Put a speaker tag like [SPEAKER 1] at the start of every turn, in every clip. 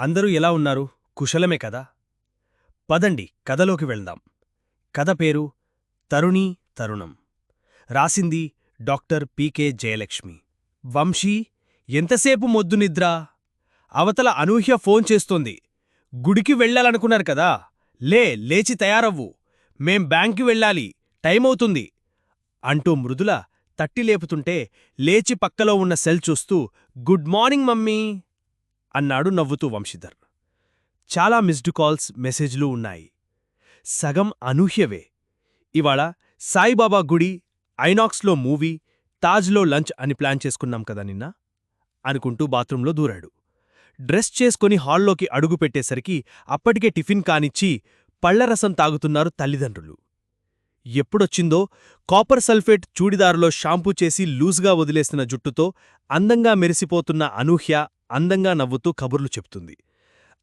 [SPEAKER 1] అందరూ ఎలా ఉన్నారు? కుశలమే కదా? పదండి కథలోకి వెళ్దాం. కథ పేరు తరుణీ తరుణం. రాసింది డాక్టర్ పీకే జయలక్ష్మి. వంశీ ఎంతసేపు మొద్దు నిద్ర? అవతల అనూహ్య ఫోన్ చేస్తోంది. గుడికి వెళ్ళాలనుకున్నారు కదా? లే లేచి తయారవ్వు. మేం బ్యాంక్కి వెళ్ళాలి. టైమవుతుంది అంటూ మృదుల తట్టి లేపుతుంటే లేచి పక్కలో ఉన్న సెల్ చూస్తూ గుడ్ మార్నింగ్ మమ్మీ. అన్నాడు నవ్వుతూ వంశీధర్. చాలా మిస్డ్ కాల్స్ మెసేజ్లు ఉన్నాయి. సగం అనూహ్యవే. ఇవాళ సాయిబాబా గుడి ఐనాక్స్లో మూవీ తాజ్లో లంచ్ అని ప్లాన్ చేసుకున్నాం కదా నిన్న? అనుకుంటూ బాత్రూంలో దూరాడు. డ్రెస్ చేసుకుని హాల్లోకి అడుగుపెట్టేసరికి అప్పటికే టిఫిన్ కానిచ్చి పళ్ళరసం తాగుతున్నారు తల్లిదండ్రులు. ఎప్పుడొచ్చిందో కాపర్ సల్ఫేట్ చూడిదారులో షాంపూ చేసి లూజ్గా వదిలేసిన జుట్టుతో అందంగా మెరిసిపోతున్న అనూహ్య అందంగా నవ్వుతూ కబుర్లు చెప్తుంది.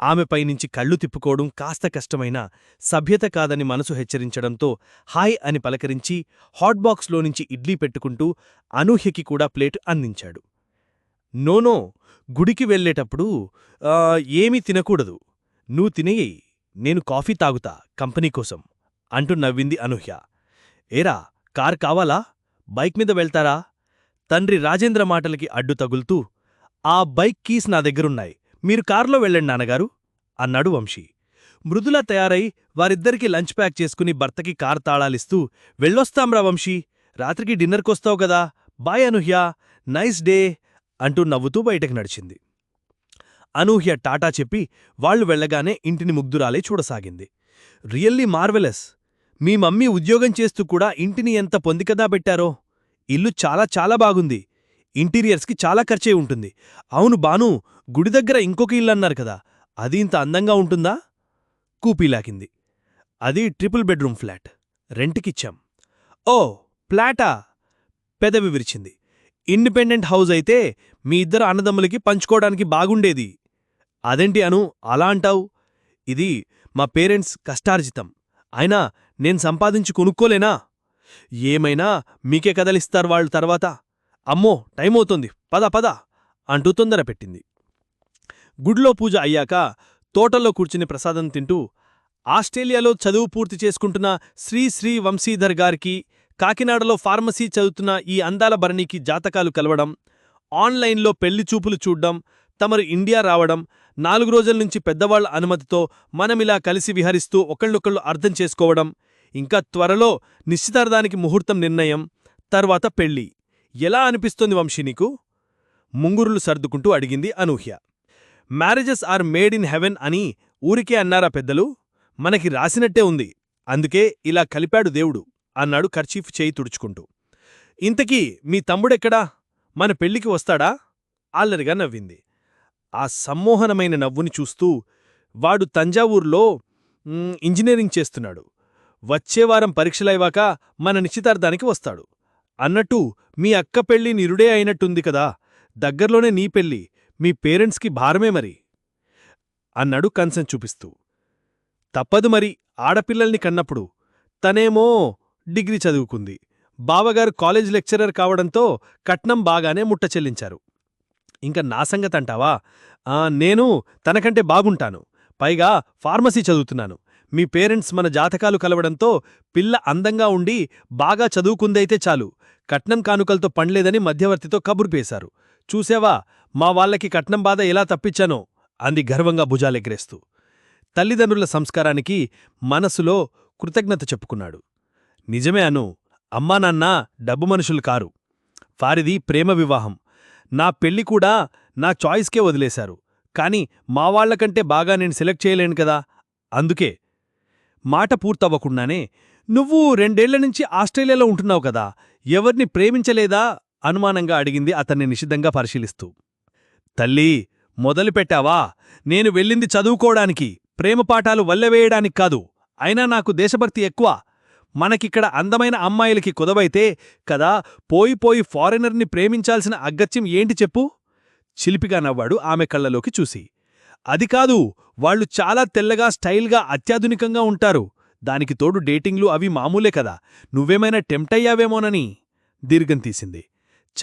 [SPEAKER 1] ఆమెపై నుంచి కళ్ళు తిప్పుకోవడం కాస్త కష్టమైనా సభ్యత కాదని మనసు హెచ్చరించడంతో హాయ్ అని పలకరించి హాట్ బాక్స్లో నుంచి ఇడ్లీ పెట్టుకుంటూ అనూహ్యకి కూడా ప్లేట్ అందించాడు. నోనో గుడికి వెళ్ళేటప్పుడు ఏమీ తినకూడదు. నువ్వు తినేయి. నేను కాఫీ తాగుతా కంపెనీ కోసం అంటూ నవ్వింది అనూహ్య. ఏరా కార్ కావాలా? బైక్ మీద వెళ్తారా? తండ్రి రాజేంద్ర మాటలకి అడ్డు తగులుతూ ఆ బైక్ కీస్ నా దగ్గరున్నాయి. మీరు కారులో వెళ్ళండి నాన్నగారు అన్నాడు వంశీ. మృదుల తయారై వారిద్దరికీ లంచ్ ప్యాక్ చేసుకుని భర్తకి కార్ తాళాలిస్తూ వెళ్ళొస్తాంరా వంశీ రాత్రికి డిన్నర్కొస్తావు కదా బాయ్ అనూహ్య నైస్ డే అంటూ నవ్వుతూ బయటకు నడిచింది. అనూహ్య టాటా చెప్పి వాళ్ళు వెళ్ళగానే ఇంటిని ముగ్ధురాలే చూడసాగింది. రియల్లీ మార్వెలస్ మీ మమ్మీ ఉద్యోగం చేస్తూ కూడా ఇంటిని ఎంత పొందికదా పెట్టారో ఇల్లు చాలా చాలా బాగుంది ఇంటీరియర్స్కి చాలా ఖర్చే ఉంటుంది. అవును బాను గుడి దగ్గర ఇంకొక ఇల్లు అన్నారు కదా అది ఇంత అందంగా ఉంటుందా? కూపీలాకింది అది ట్రిపుల్ బెడ్రూమ్ ఫ్లాట్. రెంట్కిచ్చాం. ఓ ఫ్లాటా? పెదవి విరిచింది. ఇండిపెండెంట్ హౌస్ అయితే మీ ఇద్దరు అన్నదమ్ములకి పంచుకోవడానికి బాగుండేది. అదేంటి అను అలా అంటావు? ఇది మా పేరెంట్స్ కష్టార్జితం. అయినా నేను సంపాదించి కొనుక్కోలేనా? ఏమైనా మీకే కదలిస్తారు వాళ్ళు తర్వాత? అమ్మో టైమవుతోంది. పద పద అంటూ తొందర పెట్టింది. గుడిలో పూజ అయ్యాక తోటల్లో కూర్చుని ప్రసాదం తింటూ ఆస్ట్రేలియాలో చదువు పూర్తి చేసుకుంటున్న శ్రీ శ్రీ వంశీధర్ గారికి కాకినాడలో ఫార్మసీ చదువుతున్న ఈ అందాల భరణికి జాతకాలు కలవడం ఆన్లైన్లో పెళ్ళి చూపులు చూడ్డం తమరు ఇండియా రావడం నాలుగు రోజుల నుంచి పెద్దవాళ్ళ అనుమతితో మనమిలా కలిసి విహరిస్తూ ఒకళ్ళొకళ్ళు అర్థం చేసుకోవడం ఇంకా త్వరలో నిశ్చితార్థానికి ముహూర్తం నిర్ణయం తర్వాత పెళ్ళి. ఎలా అనిపిస్తోంది వంశీ నీకు? ముంగురులు సర్దుకుంటూ అడిగింది Anuhya. Marriages are made in heaven అని ఊరికే అన్నారా పెద్దలు? మనకి రాసినట్టే ఉంది. అందుకే ఇలా కలిపాడు దేవుడు అన్నాడు కర్చీఫ్ చేయి తుడుచుకుంటూ. ఇంతకీ మీ తమ్ముడెక్కడా? మన పెళ్ళికి వస్తాడా? ఆల్లరిగా నవ్వింది. ఆ సమ్మోహనమైన నవ్వుని చూస్తూ వాడు తంజావూర్లో ఇంజనీరింగ్ చేస్తున్నాడు. వచ్చేవారం పరీక్షలైవాక మన నిశ్చితార్థానికి వస్తాడు. అన్నట్టు మీ అక్క పెళ్ళి నిరుడే అయినట్టుంది కదా. దగ్గర్లోనే నీ పెళ్ళి మీ పేరెంట్స్కి భారమే మరి. అన్నాడు కన్సన్ చూపిస్తూ. తప్పదు మరి ఆడపిల్లల్ని కన్నప్పుడు. తనేమో డిగ్రీ చదువుకుంది. బావగారు కాలేజ్ లెక్చరర్ కావడంతో కట్నం బాగానే ముట్ట చెల్లించారు. ఇంకా నా సంగతంటావా ఆ, నేను తనకంటే బాగుంటాను. పైగా ఫార్మసీ చదువుతున్నాను. మీ పేరెంట్స్ మన జాతకాలు కలవడంతో పిల్ల అందంగా ఉండి బాగా చదువుకుందైతే చాలు. కట్నం కానుకలతో పండ్లేదని మధ్యవర్తితో కబురు పేశారు. చూసావా మా వాళ్ళకి కట్నం బాధ ఎలా తప్పించానో? అంది గర్వంగా భుజాలెగ్రేస్తూ. తల్లిదండ్రుల సంస్కారానికి మనసులో కృతజ్ఞత చెప్పుకున్నాడు. నిజమే అను అమ్మా నాన్న డబ్బు మనుషులు కారు. వారిది ప్రేమ వివాహం. నా పెళ్ళి కూడా నా చాయిస్కే వదిలేశారు. కాని మావాళ్ళకంటే బాగా నేను సెలెక్ట్ చేయలేను కదా? అందుకే. మాట పూర్తవ్వకుండానే నువ్వు రెండేళ్ళ నుంచి ఆస్ట్రేలియాలో ఉంటున్నావు కదా? ఎవర్ని ప్రేమించలేదా అనుమానంగా అడిగింది అతన్ని నిషిద్ధంగా పరిశీలిస్తూ. తల్లీ మొదలుపెట్టావా నేను వెళ్ళింది చదువుకోవడానికి ప్రేమ పాఠాలు కాదు. అయినా నాకు దేశభక్తి ఎక్కువ. మనకిక్కడ అందమైన అమ్మాయిలకి కుదవైతే కదా పోయి పోయి ఫారినర్ని ప్రేమించాల్సిన అగత్యం ఏంటి చెప్పు? చిలిపిగా నవ్వాడు ఆమె కళ్ళలోకి చూసి. అది కాదు వాళ్ళు చాలా తెల్లగా స్టైల్గా అత్యాధునికంగా ఉంటారు. దానికి తోడు డేటింగ్లు అవి మామూలే కదా. నువ్వేమైనా టెంప్టయ్యావేమోనని దీర్ఘం తీసింది.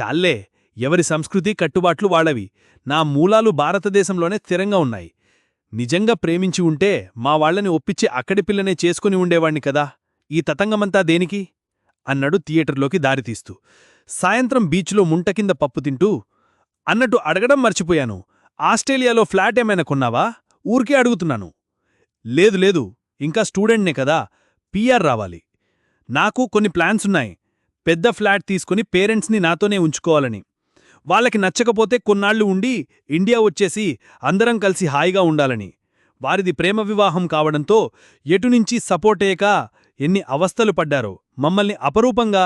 [SPEAKER 1] చాల్లే ఎవరి సంస్కృతి కట్టుబాట్లు వాళ్ళవి. నా మూలాలు భారతదేశంలోనే స్థిరంగా ఉన్నాయి.
[SPEAKER 2] నిజంగా ప్రేమించి ఉంటే మా వాళ్ళని ఒప్పించి అక్కడి పిల్లనే చేసుకుని ఉండేవాణ్ణి కదా. ఈ తతంగమంతా దేనికి? అన్నాడు థియేటర్లోకి దారితీస్తూ. సాయంత్రం బీచ్లో ముంట కింద పప్పు తింటూ అన్నట్టు అడగడం మర్చిపోయాను. ఆస్ట్రేలియాలో ఫ్లాట్ ఏమైనా కొన్నావా? ఊరికే అడుగుతున్నాను. లేదు లేదు. ఇంకా స్టూడెంట్నే కదా పిఆర్ రావాలి. నాకు కొన్ని ప్లాన్సున్నాయి పెద్ద ఫ్లాట్ తీసుకుని పేరెంట్స్ని నాతోనే ఉంచుకోవాలని. వాళ్ళకి నచ్చకపోతే కొన్నాళ్ళు ఉండి ఇండియా వచ్చేసి అందరం కలిసి హాయిగా ఉండాలని. వారిది ప్రేమ వివాహం కావడంతో ఎటునుంచి సపోర్టేక ఎన్ని అవస్థలు పడ్డారో మమ్మల్ని అపరూపంగా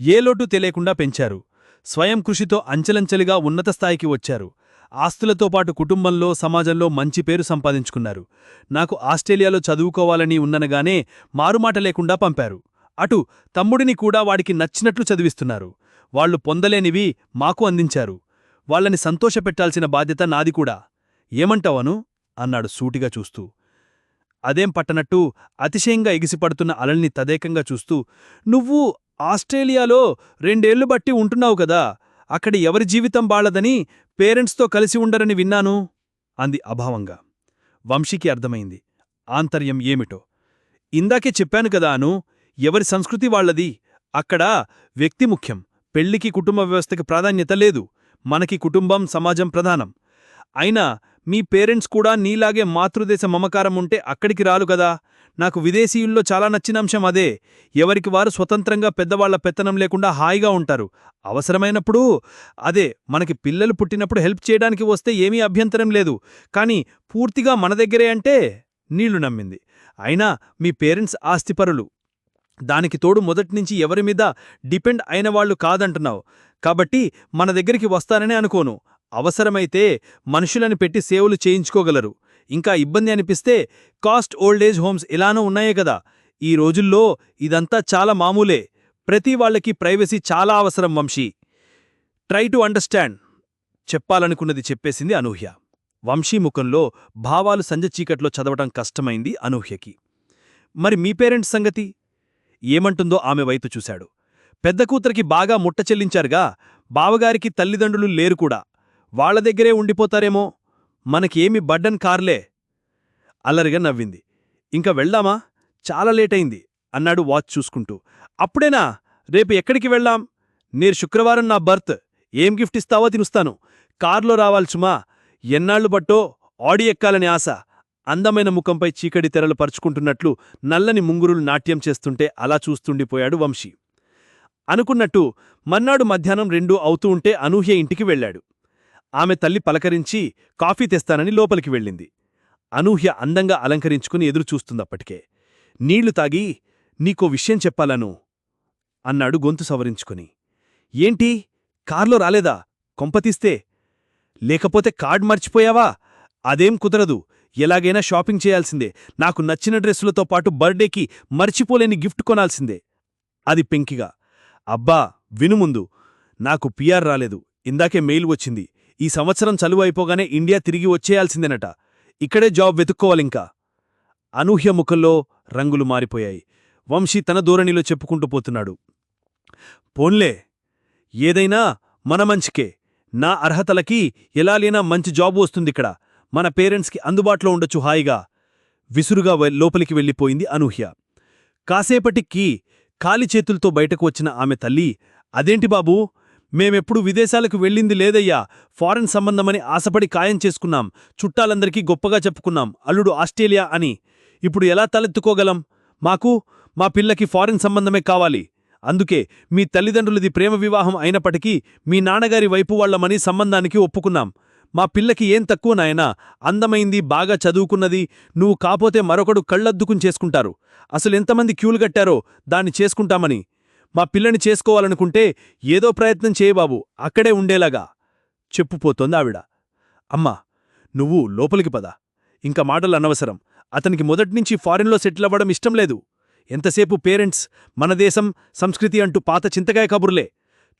[SPEAKER 2] ఏ లోటు తెలియకుండా పెంచారు. స్వయం కృషితో అంచెలంచెలుగా ఉన్నత స్థాయికి వచ్చారు. ఆస్తులతో పాటు కుటుంబంలో సమాజంలో మంచి పేరు సంపాదించుకున్నారు. నాకు ఆస్ట్రేలియాలో చదువుకోవాలని ఉన్ననగానే మారుమాట లేకుండా పంపారు. అటు తమ్ముడిని కూడా వాడికి నచ్చినట్లు చదివిస్తున్నారు. వాళ్ళు పొందలేనివి మాకు అందించారు. వాళ్ళని సంతోషపెట్టాల్సిన బాధ్యత నాది కూడా. ఏమంటావను? అన్నాడు సూటిగా చూస్తూ. అదేం పట్టనట్టు అతిశయంగా ఎగిసిపడుతున్న అలల్ని తదేకంగా చూస్తూ నువ్వు ఆస్ట్రేలియాలో రెండేళ్ళు బట్టి ఉంటున్నావు కదా. అక్కడి ఎవరి జీవితం బాళదని పేరెంట్స్తో కలిసి ఉండరని విన్నాను అంది అభావంగా. వంశీకి అర్థమైంది. ఆంతర్యం ఏమిటో. ఇందాకే చెప్పాను కదా అను ఎవరి సంస్కృతి వాళ్ళది అక్కడ వ్యక్తి ముఖ్యం. పెళ్ళికి కుటుంబ వ్యవస్థకి ప్రాధాన్యత లేదు. మనకి కుటుంబం సమాజం ప్రధానం. అయినా మీ పేరెంట్స్ కూడా నీలాగే మాతృదేశ మమకారం ఉంటే అక్కడికి రాలు కదా. నాకు విదేశీయుల్లో చాలా నచ్చిన అంశం అదే. ఎవరికి వారు స్వతంత్రంగా పెద్దవాళ్ళ పెత్తనం లేకుండా హాయిగా ఉంటారు. అవసరమైనప్పుడు అదే మనకి పిల్లలు పుట్టినప్పుడు హెల్ప్ చేయడానికి వస్తే ఏమీ అభ్యంతరం లేదు. కానీ పూర్తిగా మన దగ్గరే అంటే నీళ్ళు నమ్మింది. అయినా మీ పేరెంట్స్ ఆస్తిపరులు. దానికి తోడు మొదటినుంచి ఎవరి మీద డిపెండ్ అయిన వాళ్ళు కాదంటున్నావు. కాబట్టి మన దగ్గరికి వస్తాననే అనుకోను. అవసరమైతే మనుషులని పెట్టి సేవలు చేయించుకోగలరు. ఇంకా ఇబ్బంది అనిపిస్తే కాస్ట్ ఓల్డేజ్ హోమ్స్ ఇలానూ ఉన్నాయే కదా. ఈ రోజుల్లో ఇదంతా చాలా మామూలే. ప్రతి వాళ్ళకి ప్రైవసీ చాలా అవసరం వంశీ. Try to understand. చెప్పాలనుకున్నది చెప్పేసింది అనూహ్య. వంశీ ముఖంలో భావాలు సంజ చీకట్లో చదవటం కష్టమైంది అనూహ్యకి. మరి మీ పేరెంట్స్ సంగతి? ఏమంటుందో ఆమె వైపు చూశాడు. పెద్ద కూతురికి బాగా ముట్ట చెల్లించారుగా. బావగారికి తల్లిదండ్రులు లేరు కూడా. వాళ్ళ దగ్గరే ఉండిపోతారేమో? మనకేమి బడ్డన్ కార్లే? అల్లరిగా నవ్వింది. ఇంక వెళ్దామా? చాలా లేటైంది అన్నాడు వాచ్ చూసుకుంటూ. అప్పుడేనా? రేపు ఎక్కడికి వెళ్ళాం నేను శుక్రవారం నా బర్త్. ఏం గిఫ్ట్ ఇస్తావో తినుస్తాను. కార్లో రావాల్చుమా ఎన్నాళ్ళు బట్టో ఆడి ఎక్కాలని ఆశ. అందమైన ముఖంపై చీకటి తెరలు పరుచుకుంటున్నట్లు నల్లని ముంగురులు నాట్యం చేస్తుంటే అలా చూస్తుండిపోయాడు వంశీ. అనుకున్నట్టు మన్నాడు మధ్యాహ్నం రెండూ అవుతూ ఉంటే అనూహ్య ఇంటికి వెళ్ళాడు. ఆమె తల్లి పలకరించి కాఫీ తెస్తానని లోపలికి వెళ్ళింది. అనూహ్య అందంగా అలంకరించుకుని ఎదురుచూస్తుందప్పటికే నీళ్ళు తాగి నీకో విషయం చెప్పాలను అన్నాడు గొంతు సవరించుకుని. ఏంటి? కార్లో రాలేదా? కొంపతీస్తే లేకపోతే కార్డ్ మర్చిపోయావా? అదేం కుదరదు. ఎలాగైనా షాపింగ్ చేయాల్సిందే. నాకు నచ్చిన డ్రెస్సులతో పాటు బర్త్డేకి మర్చిపోలేని గిఫ్ట్ కొనాల్సిందే. అది పెంకిగా. అబ్బా! వినుముందు నాకు పిఆర్ రాలేదు. ఇందాకే మెయిల్ వచ్చింది. ఈ సంవత్సరం చలువు అయిపోగానే ఇండియా తిరిగి వచ్చేయాల్సిందేనట. ఇక్కడే జాబ్ వెతుక్కోవాలింకా. అనూహ్య ముఖంలో రంగులు మారిపోయాయి. వంశీ తన ధోరణిలో చెప్పుకుంటూ పోతున్నాడు. పోన్లే ఏదైనా మన మంచికే. నా అర్హతలకి ఎలాలైనా మంచి జాబ్ వస్తుందిక్కడ. మన పేరెంట్స్కి అందుబాటులో ఉండొచ్చు హాయిగా. విసురుగా లోపలికి వెళ్ళిపోయింది అనూహ్య. కాసేపటికి ఖాళీ చేతులతో బయటకు వచ్చిన ఆమె తల్లి అదేంటి బాబూ? మేమెప్పుడు విదేశాలకు వెళ్ళింది లేదయ్యా. ఫారెన్ సంబంధమని ఆశపడి ఖాయం చేసుకున్నాం. చుట్టాలందరికీ గొప్పగా చెప్పుకున్నాం. అల్లుడు ఆస్ట్రేలియా అని. ఇప్పుడు ఎలా తలెత్తుకోగలం? మాకు మా పిల్లకి ఫారెన్ సంబంధమే కావాలి. అందుకే మీ తల్లిదండ్రులది ప్రేమ వివాహం అయినప్పటికీ మీ నాన్నగారి వైపు వాళ్ళమని సంబంధానికి ఒప్పుకున్నాం. మా పిల్లకి ఏం తక్కువ నాయనా? అందమైంది బాగా చదువుకున్నది. నువ్వు కాపోతే మరొకడు కళ్ళద్దుకుని చేసుకుంటారు. అసలు ఎంతమంది క్యూలు కట్టారో దాన్ని చేసుకుంటామని. మా పిల్లని చేసుకోవాలనుకుంటే ఏదో ప్రయత్నం చేయబాబు అక్కడే ఉండేలాగా చెప్పుపోతోంది ఆవిడ. అమ్మా నువ్వు లోపలికి పద. ఇంకా మాటలు అనవసరం. అతనికి మొదట్నుంచి ఫారిన్లో సెటిల్ అవ్వడం ఇష్టం లేదు. ఎంతసేపు పేరెంట్స్ మన దేశం సంస్కృతి అంటూ పాత చింతకాయ కబుర్లే.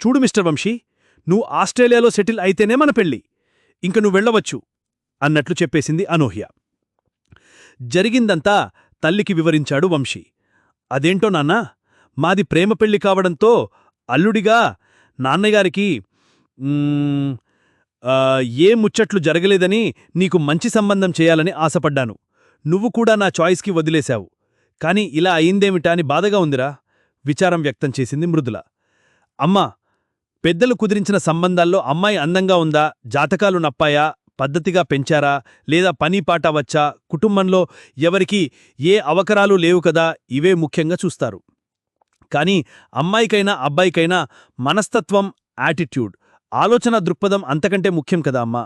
[SPEAKER 2] చూడు మిస్టర్ వంశీ నువ్వు ఆస్ట్రేలియాలో సెటిల్ అయితేనే మన పెళ్ళి. ఇంక నువ్వు వెళ్ళవచ్చు అన్నట్లు చెప్పేసింది అనూహ్య. జరిగిందంతా తల్లికి వివరించాడు వంశీ. అదేంటో నాన్నా? మాది ప్రేమ పెళ్ళి కావడంతో అల్లుడిగా నాన్నగారికి ఏ ముచ్చట్లు జరగలేదని నీకు మంచి సంబంధం చేయాలని ఆశపడ్డాను. నువ్వు కూడా నా చాయిస్కి వదిలేశావు. కాని ఇలా అయిందేమిటా అని బాధగా ఉందిరా విచారం వ్యక్తం చేసింది మృదుల. అమ్మా పెద్దలు కుదిరించిన సంబంధాల్లో అమ్మాయి అందంగా ఉందా జాతకాలు నప్పాయా పద్ధతిగా పెంచారా లేదా పని పాట వచ్చా కుటుంబంలో ఎవరికి ఏ అవకరాలు లేవు కదా ఇవే ముఖ్యంగా చూస్తారు. కానీ అమ్మాయికైనా అబ్బాయికైనా మనస్తత్వం యాటిట్యూడ్ ఆలోచన దృక్పథం అంతకంటే ముఖ్యం కదా అమ్మా.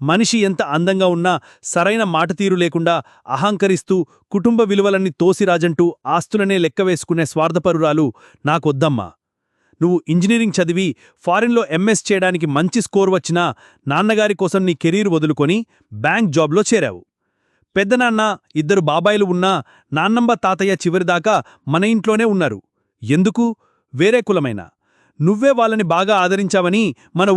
[SPEAKER 2] మనిషి ఎంత అందంగా ఉన్నా సరైన మాట తీరు లేకుండా అహంకరిస్తూ కుటుంబ విలువలన్నీ తోసిరాజంటూ ఆస్తులనే లెక్కవేసుకునే స్వార్థపరురాలు నాకొద్దమ్మా. నువ్వు ఇంజనీరింగ్ చదివి ఫారిన్లో ఎంఎస్ చేయడానికి మంచి స్కోర్ వచ్చినా నాన్నగారి కోసం నీ కెరీర్ వదులుకొని బ్యాంక్ జాబ్లో చేరావు. పెద్దనాన్న ఇద్దరు బాబాయిలు ఉన్నా నాన్నమ్మ తాతయ్య చివరిదాకా మన ఇంట్లోనే ఉన్నారు. ఎందుకు? వేరే కులమైనా. నువ్వే వాళ్ళని బాగా ఆదరించావని మన